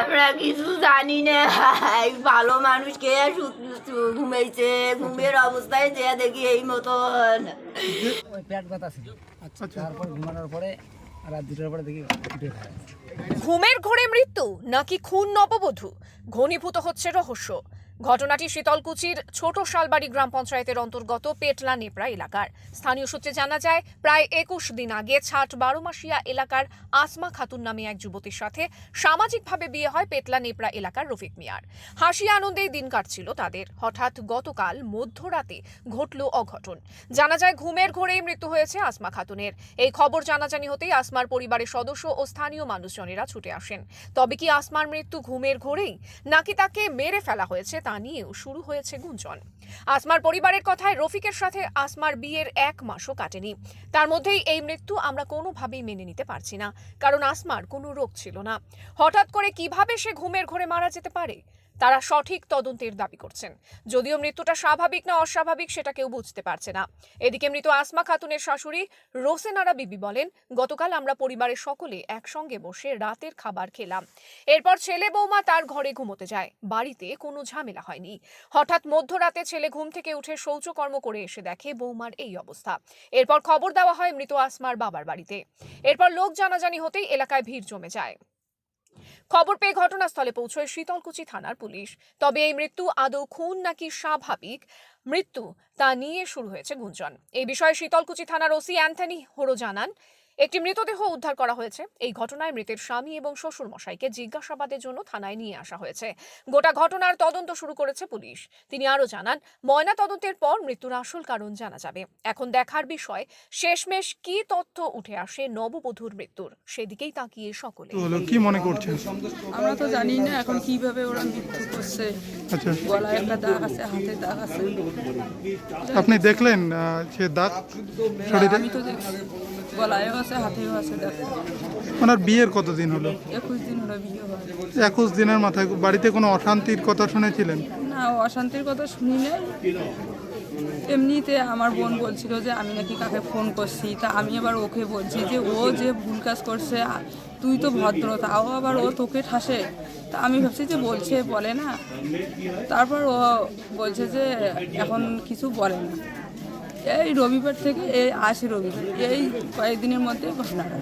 আমরা কিছু জানি না। এই ভালো মানুষ কে ঘুমাইছে? ঘুমের অবস্থায় যে দেখি এই মতন। ওই পেট ব্যথা ছিল। আচ্ছা তারপর ঘুমানোর পরে রাত দুটোর পরে দেখি উঠে ঘুমের ঘোরে মৃত্যু নাকি খুন নববধূ? ঘনীভূত হচ্ছে রহস্য। ঘটনাটি শীতলকুচির ছোট শালবাড়ি গ্রাম পঞ্চায়েতের অন্তর্গত পেটলা নেপড়া এলাকার। স্থানীয় সূত্রে জানা যায়, প্রায় একুশ দিন আগে ছাট বারোমাসিয়া এলাকার আসমা খাতুন নামে এক যুবতীর সাথে সামাজিকভাবে বিয়ে হয় পেটলা নেপড়া এলাকার রফিক মিয়ার। হাসি আনন্দেই দিন কাটছিল তাদের। হঠাৎ গতকাল মধ্যরাতে ঘটল অঘটন। জানা যায়, ঘুমের ঘোরেই মৃত্যু হয়েছে আসমা খাতুনের। এই খবর জানাজানি হতেই আসমার পরিবারের সদস্য ও স্থানীয় মানুষজনেরা ছুটে আসেন। তবে কি আসমার মৃত্যু ঘুমের ঘোরেই? নাকি তাকে মেরে ফেলা হয়েছে তা নিয়েও শুরু হয়েছে গুঞ্জন। আসমার পরিবারের কথায় রফিকের সাথে আসমার বিয়ের এক মাসও কাটেনি। তার মধ্যেই এই মৃত্যু আমরা কোনোভাবেই মেনে নিতে পারছি না, কারণ আসমার কোনো রোগ ছিল না। হঠাৎ করে কীভাবে সে ঘুমের ঘরে মারা যেতে পারে? তারা সঠিক তদন্তের দাবি করছেন। যদিও মৃত্যুটা স্বাভাবিক না অস্বাভাবিক সেটা কেউ বুঝতে পারছে না। এদিকে মৃত আসমা খাতুনের শাশুড়ি রোসেনারা বিবি বলেন, গতকাল আমরা পরিবারের সকলে একসঙ্গে বসে রাতের খাবার খেলাম। এরপর ছেলে বৌমা তার ঘরে ঘুমোতে যায়। বাড়িতে কোনো ঝামেলা হয়নি। হঠাৎ মধ্যরাতে ছেলে ঘুম থেকে উঠে শৌচকর্ম করে এসে দেখে বৌমার এই অবস্থা। এরপর খবর দেওয়া হয় মৃত আসমার বাবার বাড়িতে। এরপর লোক জানাজানি হতেই এলাকায় ভিড় জমে যায়। খবর পেয়ে ঘটনাস্থলে পৌঁছয় শীতলকুচি থানার পুলিশ। তবে এই মৃত্যু আদৌ খুন নাকি স্বাভাবিক? মৃত্যু তা নিয়ে শুরু হয়েছে গুঞ্জন। এই বিষয়ে শীতলকুচি থানার ওসি অ্যান্থনি হোরো জানান একটি মৃতদেহ উদ্ধার করা হয়েছে। এই ঘটনায় মৃতের স্বামী এবং শ্বশুর মশাইকে জিজ্ঞাসাবাদের জন্য থানায় নিয়ে আসা হয়েছে। গোটা ঘটনার তদন্ত শুরু করেছে পুলিশ। তিনি আরও জানান ময়না তদন্তের পর মৃত্যুর আসল কারণ জানা যাবে। এখন দেখার বিষয় শেষমেশ কি তথ্য উঠে আসে নববধূর মৃত্যুর? সেদিকেই তাকিয়ে সকলে। কি মনে করছেন? আমরা তো জানি না এখন কীভাবে ওরা মৃত্যু করছে। আচ্ছা। গলায় একটা দাগ আছে হাতে দাগ আছে। আপনি দেখলেন সে দাগ শরীরে? আমি তো দেখছি। গলায়ও আছে হাতেও আছে ওনার বিয়ের কতদিন হলো? একুশ দিন হলো বিয়ে হয় একুশ দিনের মাথায় বাড়িতে কোনো অশান্তির কথা শুনেছিলেন? না অশান্তির কথা শুনি নাই এমনিতে আমার বোন বলছিল যে আমি নাকি কাকে ফোন করছি। তা আমি আবার ওকে বলছি যে ও যে ভুল কাজ করছে তুই তো ভদ্র তাও আবার ও তোকে ঠাসে। তা আমি ভাবছি যে বলছে বলে না। তারপর ও বলছে যে এখন কিছু বলে না। এই রবিবার থেকে এই আসে রবিবার এই কয়েকদিনের মধ্যে ঘটনাটা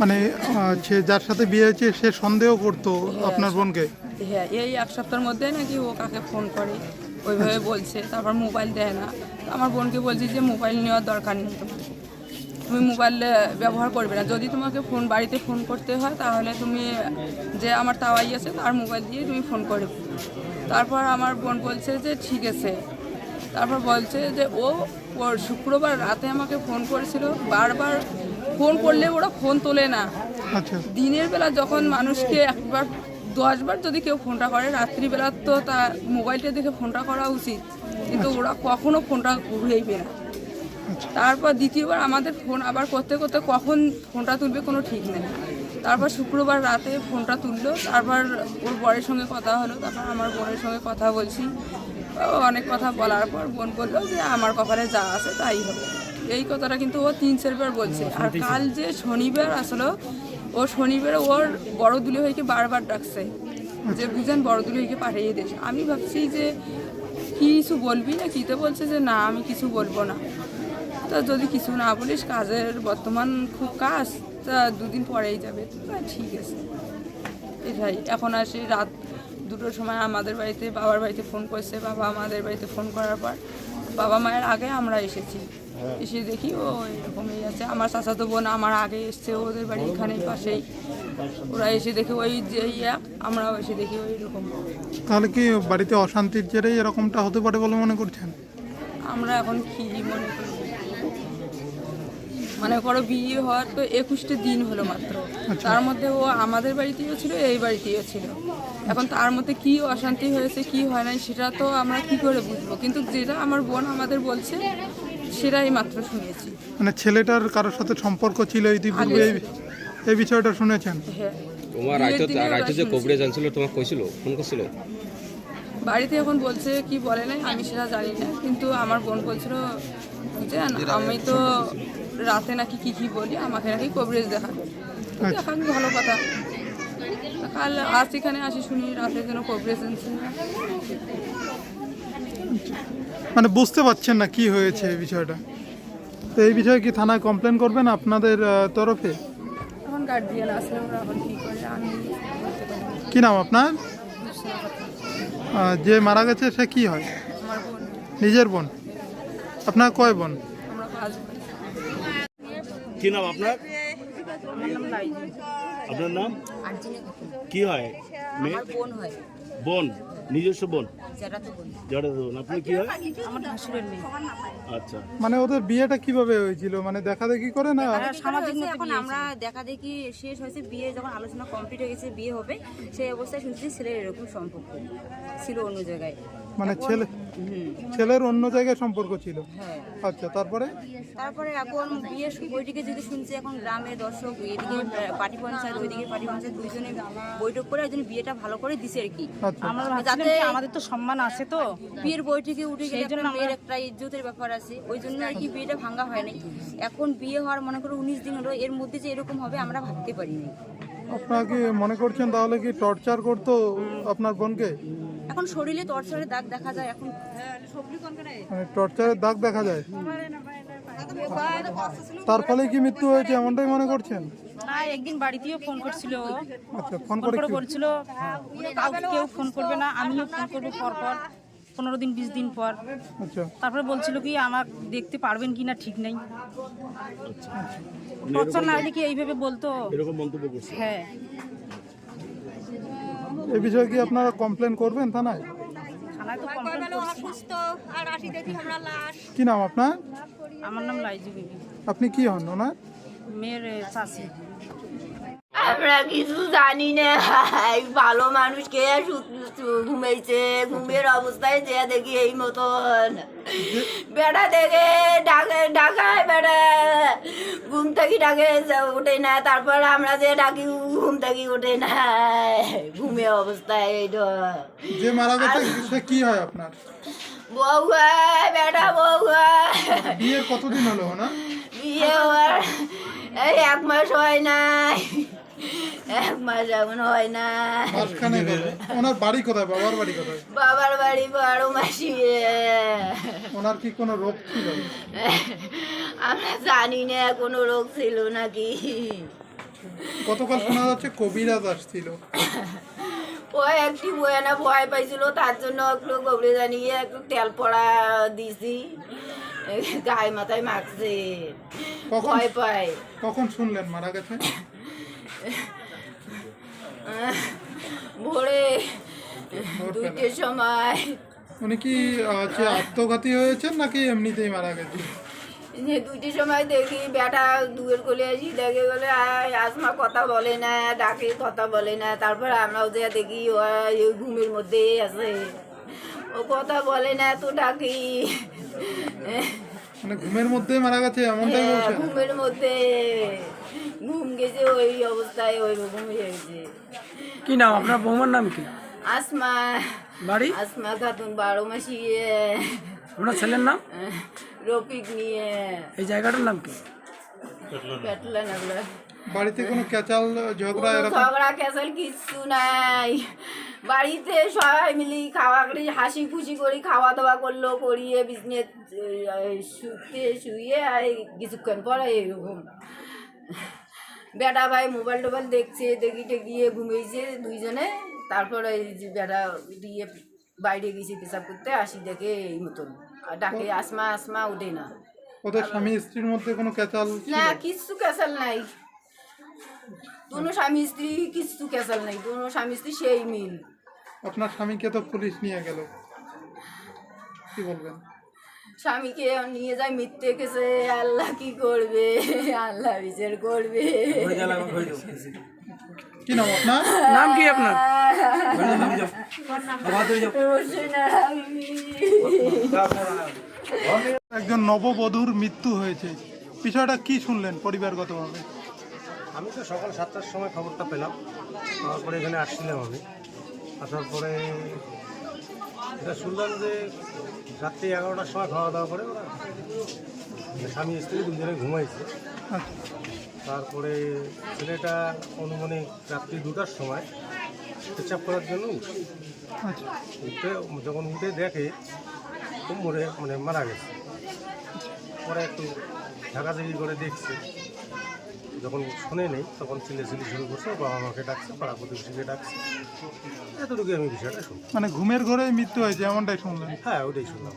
মানে সে যার সাথে বিয়ে হয়েছে সে সন্দেহ করতো আপনার বোনকে? হ্যাঁ এই এক সপ্তাহের মধ্যে নাকি ও কাকে ফোন করে ওইভাবে বলছে তারপর মোবাইল দেয় না। আমার বোনকে বলছি যে মোবাইল নেওয়ার দরকার নেই তোমার। তুমি মোবাইল ব্যবহার করবে না। যদি তোমাকে ফোন বাড়িতে ফোন করতে হয় তাহলে তুমি যে আমার তাওয়াই আছে তার মোবাইল দিয়ে তুমি ফোন করবে তারপর আমার বোন বলছে যে ঠিক আছে। তারপর বলছে যে ও শুক্রবার রাতে আমাকে ফোন করেছিল বারবার ফোন করলে ওরা ফোন তোলে না। আচ্ছা। দিনের বেলা যখন মানুষকে একবার দশবার যদি কেউ ফোনটা করে রাত্রিবেলা তো তা মোবাইলটা দেখে ফোনটা করা উচিত কিন্তু ওরা কখনো ফোনটা ঘুরেইবে না। তারপর দ্বিতীয়বার আমাদের ফোন আবার করতে করতে কখন ফোনটা তুলবে কোনো ঠিক নেই। তারপর শুক্রবার রাতে ফোনটা তুললো তারপর ওর বরের সঙ্গে কথা হলো তারপর আমার বোনের সঙ্গে কথা বলছি। অনেক কথা বলার পর বোন বলল যে আমার কপালে যা আছে তাই হবে। এই কথাটা কিন্তু ও তিন চারবার বলছে। আর কাল যে শনিবার আসলো ও শনিবার ওর বড় দুলি ভাইকে বারবার ডাকছে যে বুঝেন বড় দুলি ভাইকে পাঠিয়ে দিস আমি ভাবছি যে কিছু বলবি না কি? তো বলছে যে না আমি কিছু বলব না। তা যদি কিছু না বলিস কাজের বর্তমান খুব কাজ তা দুদিন পরেই যাবে। তা ঠিক আছে। এটাই। এখন আসি রাত দুটোর সময় আমাদের বাড়িতে বাবার বাড়িতে ফোন করছে বাবা আমাদের বাড়িতে ফোন করার পর বাবা মায়ের আগে আমরা এসেছি। এসে দেখি ও এরকমই আছে। আমার চাচাতো বোন আমার আগে এসছে ওদের বাড়ি এখানে পাশেই। ওরা এসে দেখে ওই যে এক আমরাও এসে দেখি ওই রকম। তাহলে কি বাড়িতে অশান্তির জেরেই এরকমটা হতে পারে বলে মনে করছেন? আমরা এখন কি মনে করি? মানে করো বিয়ে হওয়ার তো একুশটা দিন হলো মাত্র। তার মধ্যে ও আমাদের বাড়িতেও ছিল এই বাড়িতেও ছিল। এখন তার মধ্যে কি অশান্তি হয়েছে কি হয় নাই সেটা তো আমরা কি করে বুঝব? কিন্তু যেটা আমার বোন আমাদের বলছে সেটাই মাত্র শুনেছি। মানে ছেলেটার কারোর সাথে সম্পর্ক ছিল ইতিপূর্বে এই এই বিষয়টা শুনেছেন? হ্যাঁ। তোমার রাইতে যে জানছিল তোমার কইছিল ফোন করছিল? বাড়িতে এখন বলছে কি বলে নাই আমি সেটা জানি না কিন্তু আমার বোন বলছিল বুঝছেন আমি তো রাতে নাকি কি কি বলি আমাকে নাকি কভারেজ দেখান দেখান ভালো কথা। কাল আজ এখানে আসি শুনি রাতের জন্য কর্পোরেশন মানে বুঝতে পারছেন না কি হয়েছে এই বিষয়টা। তো এই বিষয়ে কি থানায় কমপ্লেন করবেন আপনাদের তরফে? এখন গার্জিয়ান আসলে ওরা আবার কী করে আমি। কি নাম আপনার? যে মারা গেছে সে কি হয়? নিজের বোন? আপনার কয় বোন? কি নাম আপনার? আপনার নাম? কি হয়? মেয়ে? বোন হয়। বোন? নিজস্ব বোন? বোন। আপনি কি হয়? আমার ভাসুরের মেয়ে। আচ্ছা। মানে ওদের বিয়েটা কীভাবে হয়েছিল? মানে দেখা দেখি করে না? সামাজিক এখন আমরা দেখা দেখি শেষ হয়েছে বিয়ে যখন আলোচনা কমপ্লিট হয়ে গেছে বিয়ে হবে সেই অবস্থায় শুনছি ছেলের এরকম সম্পর্ক ছিল অন্য জায়গায়। মানে ছেলে ছেলের অন্য জায়গায় সম্পর্ক ছিল। আচ্ছা তারপরে? তারপরে এখন বিয়ে বইটিকে যদি শুনছি এখন গ্রামের দর্শক এদিকে পার্টি পঞ্চায়েত ওইদিকে পার্টি পঞ্চায়েত দুইজনে বৈঠক করে একজন বিয়েটা ভালো করে দিছে আর কি। আচ্ছা। যাতে আমাদের তো সম্মান আছে তো। বিয়ের বইটিকে উঠে গেলে জন্য মেয়ের একটা ইজ্জতের ব্যাপার আছে ওই জন্য আর কি বিয়েটা ভাঙা হয় নাই। এখন বিয়ে হওয়ার মনে করো উনিশ দিন হলো এর মধ্যে যে এরকম হবে আমরা ভাবতে পারিনি। আপনারা কি মনে করছেন তাহলে কি টর্চার করতো আপনার বোনকে? এখন শরীরে টর্চারের দাগ দেখা যায় এখন মানে টর্চারের দাগ দেখা যায়? তার ফলে কি মৃত্যু হয়েছে এমনটাই মনে করছেন? না একদিন বাড়িতেও ফোন করছিল আচ্ছা ফোন করে বলছিল কেউ ফোন করবে না আমিও ফোন করব পর পর পনেরো দিন বিশ দিন পর। আচ্ছা। তারপরে বলছিল কি আমার দেখতে পারবেন কি না ঠিক নেই। টর্চার না হলে কি এইভাবে বলতো? এরকম মন্তব্য করছে? হ্যাঁ। এই বিষয়ে কি আপনারা কমপ্লেন করবেন থানায়? কি নাম আপনার? আমার নাম লাইজু বিবি। আপনি কি হন ওনার? মেয়ের চাষি। আমরা কিছু জানি না। এই ভালো মানুষকে ঘুমাইছে? ঘুমের অবস্থায় যে দেখি এই মতন। বেটা দেখে ডাকে ডাকায় বেটা ঘুম থেকে ডাকে ওঠে না তারপর আমরা যে ডাকি ঘুম থেকে ওঠে না। ঘুমে অবস্থায় এই। যে মারা গেছে সে কি হয় আপনার? বউ বেটা বউ বিয়ের কতদিন হলো ওনার বিয়ে হওয়ার এই এক মাস হয় নাই। এক মাস এখন হয় না। ওনার বাড়ি কোথায়? বাবার বাড়ি কোথায়? বাবার বাড়ি বড় মাসি। ওনার কি কোনো রোগ ছিল? আমরা জানি না কোনো রোগ ছিল নাকি। গতকাল শোনা যাচ্ছে কবিরাজ আসছিল। ও একটি ভয় পাইছিল তার জন্য একটু গবরে জানিয়ে একটু তেল পড়া দিছি। গায়ে মাথায় মাখছে। ভয় পায়। কখন শুনলেন? মারা গেছে ভোরে দুইটের সময়। উনি কি হচ্ছে আত্মঘাতী হয়েছেন নাকি এমনিতেই মারা গেছে যে দুইটির সময় দেখি বেটা দুয়ের কোলে আসি দেখে বলে আয় আসমা কথা বলে না ডাকে কথা বলে না তারপর আমরাও যে দেখি ও এই ঘুমের মধ্যেই আছে। ও কথা বলে না তো ডাকি। মানে ঘুমের মধ্যে মারা গেছে এমনটাই বলছে ঘুমের মধ্যে ঘুম গেছে ওই অবস্থায় ওই রকম হয়েছে কি নাম আপনার? বৌমার নাম কি? আসমা। বাড়ি? আসমা খাতুন বারো মাসি আপনার ছেলের নাম? রফিক নিয়ে। এই জায়গাটার নাম কি? পেটলা নাগলা। বাড়িতে কোনো ক্যাচাল ঝগড়া এরকম? ঝগড়া ক্যাসাল কিচ্ছু নাই। বাড়িতে সবাই মিলি খাওয়া করে হাসি খুশি করি খাওয়া দাওয়া করল করিয়ে বিজনেস শুতে শুয়ে আর কিছুক্ষণ পরে এরকম। বেটা ভাই মোবাইল টোবাইল দেখছে দেখি টেকিয়ে ঘুমিয়েছে দুইজনে। তারপরে বেটা দিয়ে বাইরে গেছি পেশাব করতে আসি দেখে এই মতন। ডাকে আসমা আসমা ওঠে না। ওদের স্বামী স্ত্রীর মধ্যে কোনো ক্যাচাল না কিচ্ছু ক্যাসাল নাই। দুনো স্বামী স্ত্রী কিচ্ছু ক্যাসাল নাই দুনো স্বামী স্ত্রী সেই মিল। আপনার স্বামীকে তো পুলিশ নিয়ে গেল। কি বলবেন? স্বামীকে নিয়ে যায় মিথ্যে কেসে আল্লাহ কি করবে? আল্লাহ বিচার করবে। কি নাম আপনার? নাম কি আপনার? একজন নববধূর মৃত্যু হয়েছে। বিষয়টা কি শুনলেন পরিবারগতভাবে? আমি তো সকাল সাতটার সময় খবরটা পেলাম। তারপরে এখানে আসছিলাম আমি। আসার পরে এটা শুনলাম যে রাত্রি এগারোটার সময় খাওয়া দাওয়া করে ওরা স্বামী স্ত্রী দুজনে ঘুমাইছে। আচ্ছা। তারপরে ছেলেটা অনুমানিক রাত্রি দুটার সময় পেচাপ করার জন্য উঠে আচ্ছা। উঠে যখন উঠে দেখে মরে মানে মারা গেছে। পরে একটু ঝাঁকাঝাঁকি করে দেখছে। যখন শুনে নেই তখন চিলে চিলি শুরু করছে বাবা মাকে ডাকছে পাড়া প্রতিবেশীকে ডাকছে। এতটুকু আমি বিষয়টা শুনি মানে ঘুমের ঘরে মৃত্যু হয়েছে এমনটাই শুনলাম। হ্যাঁ ওটাই শুনলাম।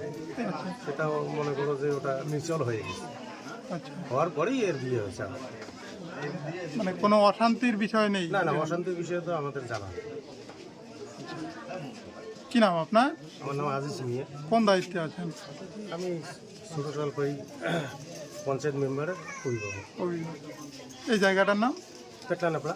আচ্ছা। সেটাও মনে করো যে ওটা নিচল হয়ে গেছে। আচ্ছা। হওয়ার পরেই এর বিয়ে হয়েছে আমার। মানে কোনো অশান্তির বিষয় নেই? না না অশান্তির বিষয় তো আমাদের জানা। কি নাম আপনার? আমার নাম আজিজ মিয়া। কোন দায়িত্বে আছেন? আমি ছোটো জলপাই পঞ্চায়েত মেম্বারের অভিভাবক। অভিযোগ এই জায়গাটার নাম? পেটলা নেপড়া